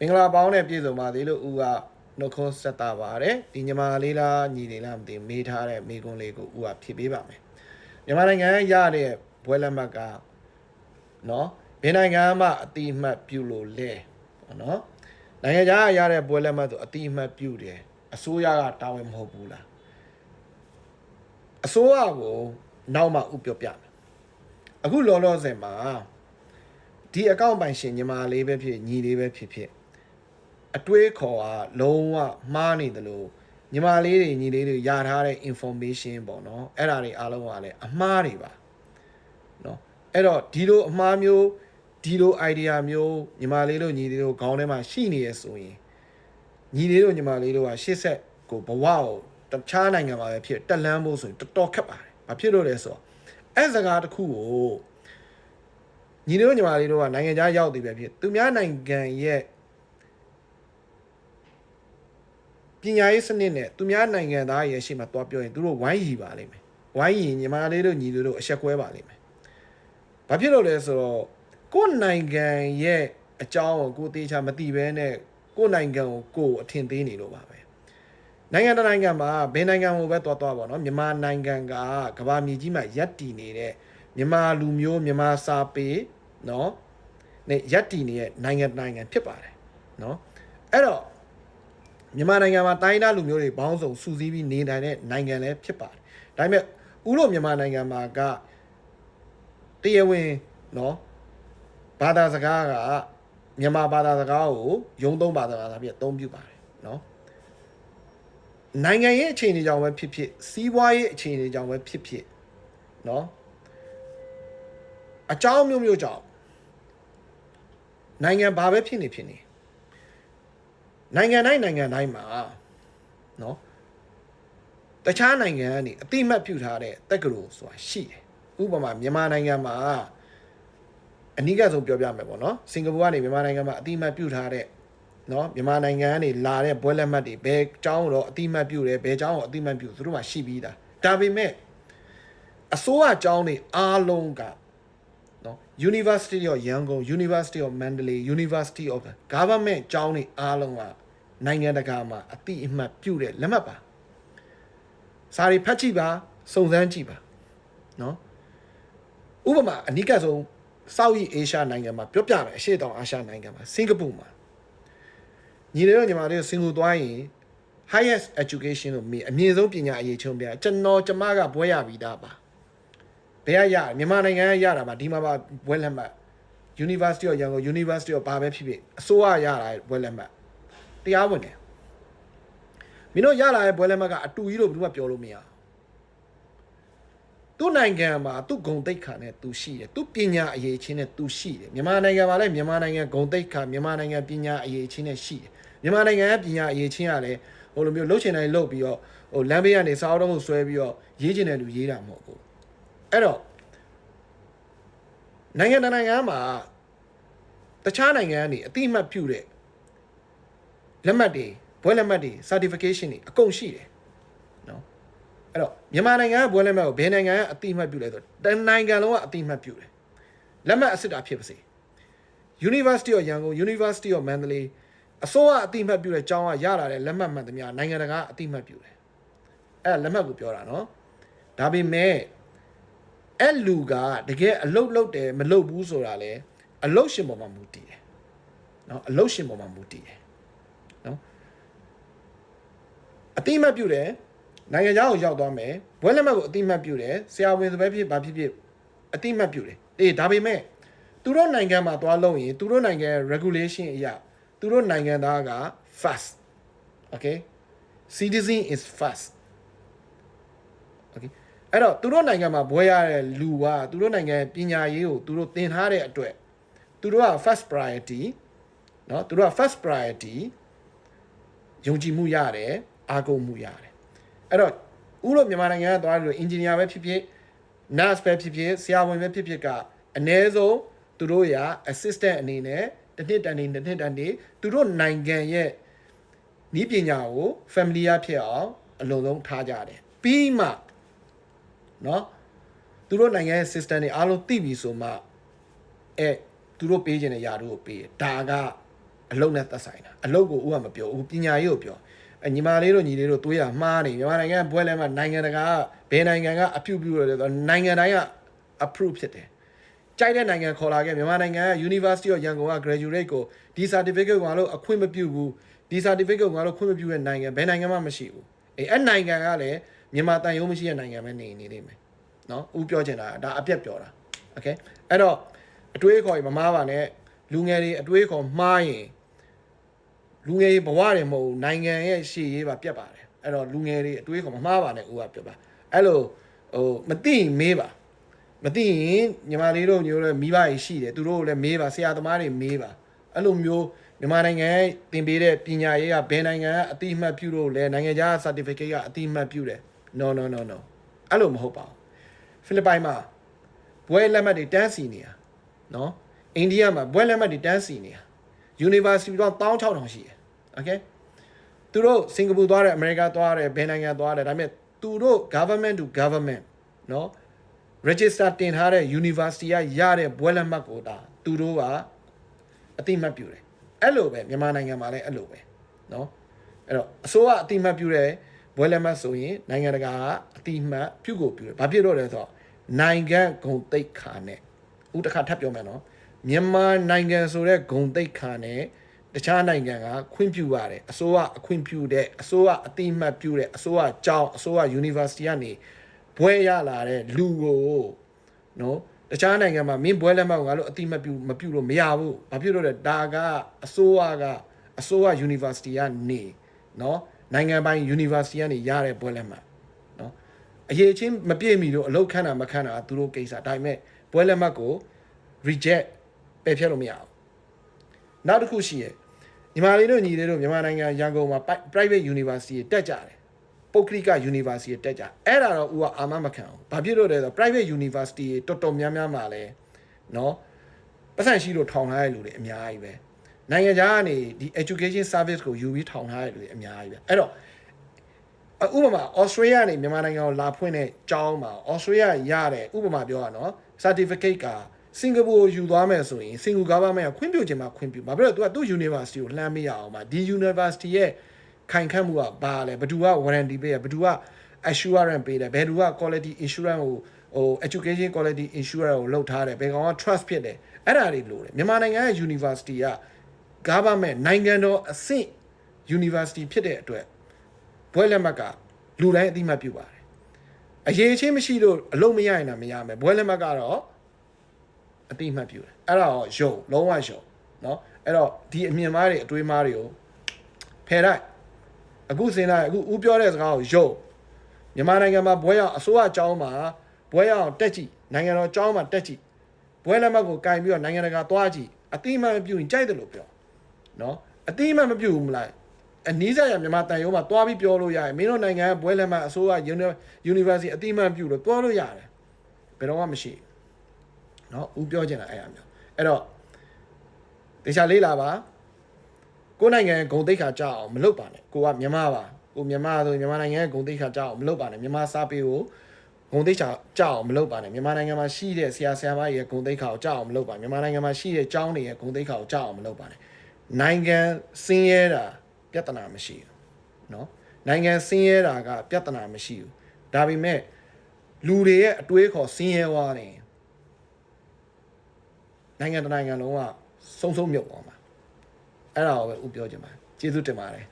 မင်္ဂလာပေါင်းနဲ့ပြည့်စုံပါသေးလို့ဦးကနှုတ်ခွန်းဆက်တာပါတယ်ဒီညီမလေးလားညီလေးလားမသိဘူးမေးထားတဲ့မိကွန်းလေးကိုဦးကဖြည့်ပေးပါမယ်မြန်မာနိုင်ငံရတဲ့ဘွဲလက်မှတ်ကနော်ဘယ်နိုင်ငံမှအတိအမှတ်ပြုလို့လဲပေါ့နော်နိုင်ငံခြားကရတဲ့ဘွဲလက်မှတ်ဆိုအတိအမှတ်ပြုတယ်အစိုးရကတာဝန်မဟုတ်ဘူးလားအစိုးရကိုနောက်မှဥပြောပြမယ်အခုလောလောဆယ်မှာဒီအကောင့်ပိုင်ရှင်ညီမလေးပဲဖြစ်ညီလေးပဲဖြစ်ဖြစ် အတွေးခေါ်ကလုံးဝမှားနေတယ်လို့ညီမလေးတွေညီလေးတွေရထားတဲ့ information ပေါ့နော်အဲ့ဒါတွေအားလုံးကလည်းအမှားတွေပါနော်အဲ့တော့ဒီလိုအမှားမျိုးဒီလို idea မျိုးညီမလေးတို့ညီလေးတို့ခေါင်းထဲမှာရှိနေရဆိုရင်ညီလေးတို့ညီမလေးတို့ကရှေ့ဆက်ကိုဘဝကိုတခြားနိုင်ငံမှာပဲဖြစ်တက်လန်းဖို့ဆိုရင်တော်တော်ခက်ပါတယ်။ဘာဖြစ်လို့လဲဆိုတော့အဲ့စကားတစ်ခုကိုညီလေးတို့ညီမလေးတို့ကနိုင်ငံခြားရောက်သေးပဲဖြစ်သူများနိုင်ငံရဲ့ ပ ညာရေးစနစ်နဲ့သူများနိုင်ငံသားရဲ့ရှေ့မှာတွားပြောရင်သူတို့ဝိုင်းရီပါလိမ့်မယ်ဝိုင်းရီညီမလေးတို့ညီတို့တို့အဆက်ကွဲပါလိမ့်မယ်ဘာဖြစ်လို့လဲဆိုတော့ကိုယ့်နိုင်ငံရဲ့အကြောင်းကိုကိုယ်သေးချာမသိဘဲနဲ့ကိုယ့်နိုင်ငံကိုကိုယ်အထင်သေးနေလို့ပါပဲနိုင်ငံတစ်နိုင်ငံမှာဘယ်နိုင်ငံကိုပဲတွားတွားပါတော့မြန်မာနိုင်ငံကကမ္ဘာမြေကြီးမှာရပ်တည်နေတဲ့မြန်မာလူမျိုးမြန်မာစာပေเนาะနဲ့ရပ်တည်နေတဲ့နိုင်ငံတစ်နိုင်ငံဖြစ်ပါတယ်เนาะအဲ့တော့ မြန်မာနိုင်ငံမှာတိုင်းဒေသလူမျိုးတွေဘောင်းဆောင်စူးစီးပြီးနေထိုင်တဲ့နိုင်ငံလည်းဖြစ်ပါတယ်။ဒါပေမဲ့ဥရောမြန်မာနိုင်ငံမှာကတရားဝင်နော်ဘာသာစကားကမြန်မာဘာသာစကားကိုယုံသုံးဘာသာစကားပြအသုံးပြုပါတယ်နော်။နိုင်ငံရဲ့အခြေအနေကြောင့်ပဲဖြစ်ဖြစ်စီးပွားရေးအခြေအနေကြောင့်ပဲဖြစ်ဖြစ်နော်အကြောင်းမျိုးမျိုးကြောင့်နိုင်ငံဘာပဲဖြစ်နေဖြစ်နေ နိုင်ငံတိုင်းနိုင်ငံတိုင်းမှာနော်တခြားနိုင်ငံကနေအတိမတ်ပြုထားတဲ့တက္ကသိုလ်ဆိုတာရှိတယ်ဥပမာမြန်မာနိုင်ငံမှာအနည်းကဆုံးပြောပြမယ်ပေါ့နော်စင်ကာပူကနေမြန်မာနိုင်ငံမှာအတိမတ်ပြုထားတဲ့နော်မြန်မာနိုင်ငံကနေလာတဲ့ဘွဲလက်မှတ်တွေဘယ်ကျောင်းတော့အတိမတ်ပြုတယ်ဘယ်ကျောင်းကိုအတိမတ်ပြုသူတို့မှာရှိပြီးသားဒါပေမဲ့အစိုးရကျောင်းတွေအားလုံးကနော် University of Yangon University of Mandalay University of Government ကျောင်းတွေအားလုံးကနိုင်ငံတကာမှာအတိအမှတ်ပြုတဲ့လက်မှတ်ပါစာရီဖတ်ကြည့်ပါစုံစမ်းကြည့်ပါနော်ဥပမာအနိကဆုံးဆောက်ရီအေရှားနိုင်ငံမှာပြောပြမယ်အရှေ့တောင်အာရှနိုင်ငံမှာစင်ကာပူမှာညီလေးတို့ညီမလေးတို့စင်ကာပူသွားရင် highest education လို့မြင်အမြင့်ဆုံးပညာအရေးချုံပြကျွန်တော်ကျမကဘွဲရပြီးသားပါ ဘယ်ကရမြန်မာနိုင်ငံကရတာပါဒီမှာပါဘွဲလက်မှတ် University of Yangon University of ဘာပဲဖြစ်ဖြစ်အစိုးရရတာဘွဲလက်မှတ်တရားဝင်တယ်မင်းတို့ရလာတဲ့ဘွဲလက်မှတ်ကအတူကြီးလို့ဘယ်သူမှပြောလို့မရဘူးသူ့နိုင်ငံမှာသူ့ဂုံတိတ်ခါနဲ့သူရှိတယ်သူ့ပညာအရေးချင်းနဲ့သူရှိတယ်မြန်မာနိုင်ငံမှာလည်းမြန်မာနိုင်ငံဂုံတိတ်ခါမြန်မာနိုင်ငံပညာအရေးချင်းနဲ့ရှိတယ်မြန်မာနိုင်ငံရဲ့ပညာအရေးချင်းကလည်းဟိုလိုမျိုးလှုပ်ချင်တိုင်းလှုပ်ပြီးတော့ဟိုလမ်းဘေးကနေစားတော့မှုဆွဲပြီးတော့ရေးချင်တဲ့လူရေးတာမဟုတ်ဘူး အဲ့တော့နိုင်ငံတစ်နိုင်ငံမှာတခြားနိုင်ငံကနေအတိအမှတ်ပြုတဲ့လက်မှတ်တွေဘွဲလက်မှတ်တွေ certification တွေအကုန်ရှိတယ်နော်အဲ့တော့မြန်မာနိုင်ငံကဘွဲလက်မှတ်ကိုဘယ်နိုင်ငံကအတိအမှတ်ပြုလဲဆိုတော့တနိုင်ငံလုံးကအတိအမှတ်ပြုတယ်လက်မှတ်အစစ်တာဖြစ်ပါစေ University of Yangon University of Mandalay အစိုးရအတိအမှတ်ပြုတဲ့ကျောင်းကရလာတဲ့လက်မှတ်မှန်သမျှနိုင်ငံတကာအတိအမှတ်ပြုတယ်အဲ့ဒါလက်မှတ်ကိုပြောတာနော်ဒါပေမဲ့ အဲ့လူကတကယ်အလုတ်လုတ်တယ်မလုတ်ဘူးဆိုတာလေအလုတ်ရှင်ပေါ်မှာမူတည်တယ်နော်အလုတ်ရှင်ပေါ်မှာမူတည်တယ်နော်အတိအမှတ်ပြုတယ်နိုင်ငံခြားကိုရောက်သွားမယ်ဘွဲလက်မှတ်ကိုအတိအမှတ်ပြုတယ်ဆရာဝန်ဆိုပဲဖြစ်ဘာဖြစ်ဖြစ်အတိအမှတ်ပြုတယ်အေးဒါပေမဲ့သူတို့နိုင်ငံမှာသွားလို့ရင်သူတို့နိုင်ငံရဲ့ regulation အရာသူတို့နိုင်ငံသားက fast okay citizen is fast okay အဲ့တော့သူတို့နိုင်ငံမှာဘွဲရတဲ့လူကသူတို့နိုင်ငံပညာရေးကိုသူတို့သင်ထားတဲ့အတွက်သူတို့က first priority เนาะသူတို့က first priority ယုံကြည်မှုရတယ်အားကိုးမှုရတယ်အဲ့တော့ဥရောမြန်မာနိုင်ငံကသွားလို့ engineer ပဲဖြစ်ဖြစ် nurse ပဲဖြစ်ဖြစ်ဆရာဝန်ပဲဖြစ်ဖြစ်ကအ ਨੇ ဆုံးသူတို့ရ assistant အနေနဲ့တစ်နှစ်တန်နေတစ်နှစ်တန်နေသူတို့နိုင်ငံရဲ့ဤပညာကို familiar ဖြစ်အောင်အလုံးစုံထားကြတယ်ပြီးမှ เนาะသူတို့နိုင်ငံရဲ့ system တွေအားလုံးသိပြီဆိုမှအဲသူတို့ပေးခြင်းတဲ့ຢာတို့ကိုပေးတယ်ဒါက အလုတ်နဲ့သက်ဆိုင်တာအလုတ်ကိုဦးကမပြောဘူးပညာရေးကိုပြောအညီမလေးတို့ညီလေးတို့တွေးရမှားနေမြန်မာနိုင်ငံဘွဲလဲမှာနိုင်ငံတကာကဘယ်နိုင်ငံကအပြုတ်ပြုလို့လဲဆိုတော့နိုင်ငံတိုင်းက approve ဖြစ်တယ်ကြိုက်တဲ့နိုင်ငံခေါ်လာခဲ့မြန်မာနိုင်ငံက University of Yangon က graduate ကိုဒီ certificate ကိုငါတို့အခွင့်မပြုဘူးဒီ certificate ကိုငါတို့ခွင့်မပြုတဲ့နိုင်ငံဘယ်နိုင်ငံမှမရှိဘူးအေးအဲ့နိုင်ငံကလည်း မြန်မာတန်ရုံးမရှိတဲ့နိုင်ငံပဲနေနေနေမယ်နော်ဦးပြောချင်တာဒါအပြက်ပြောတာโอเคအဲ့တော့အတွေးခေါ်ရင်မမားပါနဲ့လူငယ်တွေအတွေးခေါ်မှားရင်လူငယ်တွေဘဝတွေမဟုတ်ဘူးနိုင်ငံရဲ့ရှေ့ရေးပါပြတ်ပါတယ်အဲ့တော့လူငယ်တွေအတွေးခေါ်မမှားပါနဲ့ဦးကပြောပါအဲ့လိုဟိုမသိရင်မေးပါ မသိရင်ညီမလေးတို့ညို့လည်းမိဘကြီးရှိတယ်သူတို့လည်းမေးပါဆရာသမားတွေမေးပါအဲ့လိုမျိုးမြန်မာနိုင်ငံရဲ့သင်ပေးတဲ့ပညာရေးကဘယ်နိုင်ငံကအတိအမှတ်ပြုလို့လဲနိုင်ငံခြား certificate ကအတိအမှတ်ပြုတယ် no no no no အဲ့လိုမဟုတ်ပါဘူးဖိလစ်ပိုင်မှာဘွဲလက်မှတ်တွေတန်းစီနေတာနော်အိန္ဒိယမှာဘွဲလက်မှတ်တွေတန်းစီနေတာ university တော့16000ရှိတယ် okay သူတို့စင်ကာပူသွားတယ်အမေရိကသွားတယ်ဘယ်နိုင်ငံသွားတယ်ဒါပေမဲ့သူတို့ government to government နော် register တင်ထားတဲ့ university ကရတဲ့ဘွဲလက်မှတ်ကိုဒါသူတို့ကအတိမတ်ပြုတယ်အဲ့လိုပဲမြန်မာနိုင်ငံမှာလည်းအဲ့လိုပဲနော်အဲ့တော့အစိုးရအတိမတ်ပြုတဲ့ ဘွဲလက်မှတ်ဆိုရင်နိုင်ငံတကာကအတိမတ်ပြုကိုပြုတယ်ဘာဖြစ်လို့လဲဆိုတော့နိုင်ငံဂုံတိတ်ခါနဲ့ဦးတစ်ခါထပ်ပြောမယ်နော်မြန်မာနိုင်ငံဆိုတဲ့ဂုံတိတ်ခါနဲ့တခြားနိုင်ငံကခွင့်ပြုရတယ်အစိုးရအခွင့်ပြုတဲ့အစိုးရအတိမတ်ပြုတဲ့အစိုးရကျောင်းအစိုးရ university ကနေဘွဲရလာတဲ့လူကိုနော်တခြားနိုင်ငံမှာမင်းဘွဲလက်မှတ်ကိုငါတို့အတိမတ်ပြုမပြုလို့မရဘူးဘာဖြစ်လို့လဲဒါကအစိုးရကအစိုးရ university ကနေနော် နိုင်ငံပိုင် university ကနေရတဲ့ဘွဲလက်မှတ်နော်အရေးချင်းမပြည့်မီလို့အလောက်ခန့်တာမခန့်တာသူတို့ကိစ္စဒါပေမဲ့ဘွဲလက်မှတ်ကို reject ပယ်ဖျက်လို့မရဘူးနောက်တစ်ခုရှိရဲ့ညီမလေးတို့ညီလေးတို့မြန်မာနိုင်ငံရန်ကုန်မှာ private university တက်ကြတယ်ပုဂ္ဂလိက university တက်ကြအဲ့ဒါတော့ဦးကအာမမခံဘူးဘာဖြစ်လို့လဲဆိုတော့ private university တော်တော်များများမှာလဲเนาะပတ်စံရှိလို့ထောင်ထားရတဲ့လူတွေအများကြီးပဲ နိုင်ငံခြားကနေဒီ education service ကိုယူပြီးထောင်ထားရတဲ့လူတွေအများကြီးပဲအဲ့တော့ဥပမာ Australia နေမြန်မာနိုင်ငံကိုလာဖွင့်တဲ့ကျောင်းမှာ Australia ရတဲ့ဥပမာပြောရနော် certificate ကစင်ကာပူကိုယူသွားမယ်ဆိုရင်စင်ကာပူ government ကခွင့်ပြုခြင်းမှာခွင့်ပြုဘာဖြစ်လို့ तू ကသူ့ university ကိုလှမ်းမရအောင်ပါဒီ university ရဲ့ခိုင်ခန့်မှုကဘာလဲဘယ်သူက warranty ပေးရဘယ်သူက assurance ပေးတယ်ဘယ်သူက quality insurance ကိုဟို education quality insurance ကိုလုပ်ထားတယ်ဘယ်ကောင်က trust ဖြစ်တယ်အဲ့ဒါတွေလို့တယ်မြန်မာနိုင်ငံရဲ့ university က government နိုင်ငံတော်အဆင့် university ဖြစ်တဲ့အတွက်ဘွဲလက်မှတ်ကလူတိုင်းအတိမတ်ပြုပါတယ်အရေးချင်းမရှိလို့အလုံးမရရင်တော့မရမယ်ဘွဲလက်မှတ်ကတော့အတိမတ်ပြုတယ်အဲ့ဒါတော့ယုံလုံးဝယုံเนาะအဲ့တော့ဒီအမြင်မားတွေအတွေးမားတွေကိုဖယ်လိုက်အခုစင်လိုက်အခုဦးပြောတဲ့စကားကိုယုံမြန်မာနိုင်ငံမှာဘွဲရအောင်အစိုးရအကြောင်းမှာဘွဲရအောင်တက်ကြည့်နိုင်ငံတော်အကြောင်းမှာတက်ကြည့်ဘွဲလက်မှတ်ကိုကင်ပြီးတော့နိုင်ငံတကာသွားကြည့်အတိမတ်မပြုရင်ကြိုက်တယ်လို့ပြော နော်အတိမတ်မပြုဘူးမလားအနည်းစားရမြန်မာတန်ရုံးမှာတွားပြီးပြောလို့ရတယ်မင်းတို့နိုင်ငံကဘွဲလက်မှတ်အစိုးရ university အတိမတ်ပြုလို့တွားလို့ရတယ်ဘယ်တော့မှမရှိဘူးနော်ဦးပြောချင်တာအဲ့အမျိုးအဲ့တော့တခြားလေးလာပါကိုယ်နိုင်ငံဂုံတိတ်ခါကြောက်အောင်မလုပ်ပါနဲ့ကိုကမြန်မာပါကိုမြန်မာဆိုမြန်မာနိုင်ငံဂုံတိတ်ခါကြောက်အောင်မလုပ်ပါနဲ့မြန်မာစားပေကိုဂုံတိတ်ခါကြောက်အောင်မလုပ်ပါနဲ့မြန်မာနိုင်ငံမှာရှိတဲ့ဆရာဆရာမရဲ့ဂုံတိတ်ခါကိုကြောက်အောင်မလုပ်ပါမြန်မာနိုင်ငံမှာရှိတဲ့ကျောင်းတွေရဲ့ဂုံတိတ်ခါကိုကြောက်အောင်မလုပ်ပါနဲ့ နိုင်ငံစင်းရဲတာပြဿနာမရှိဘူးเนาะနိုင်ငံစင်းရဲတာကပြဿနာမရှိဘူးဒါပေမဲ့လူတွေရဲ့အတွေးခေါ်စင်းရဲွားနေနိုင်ငံတစ်နိုင်ငံလုံးကစုံစုံမြုပ်သွားမှာအဲ့ဒါကိုပဲဥပြောချင်ပါတယ်ကျေးဇူးတင်ပါတယ်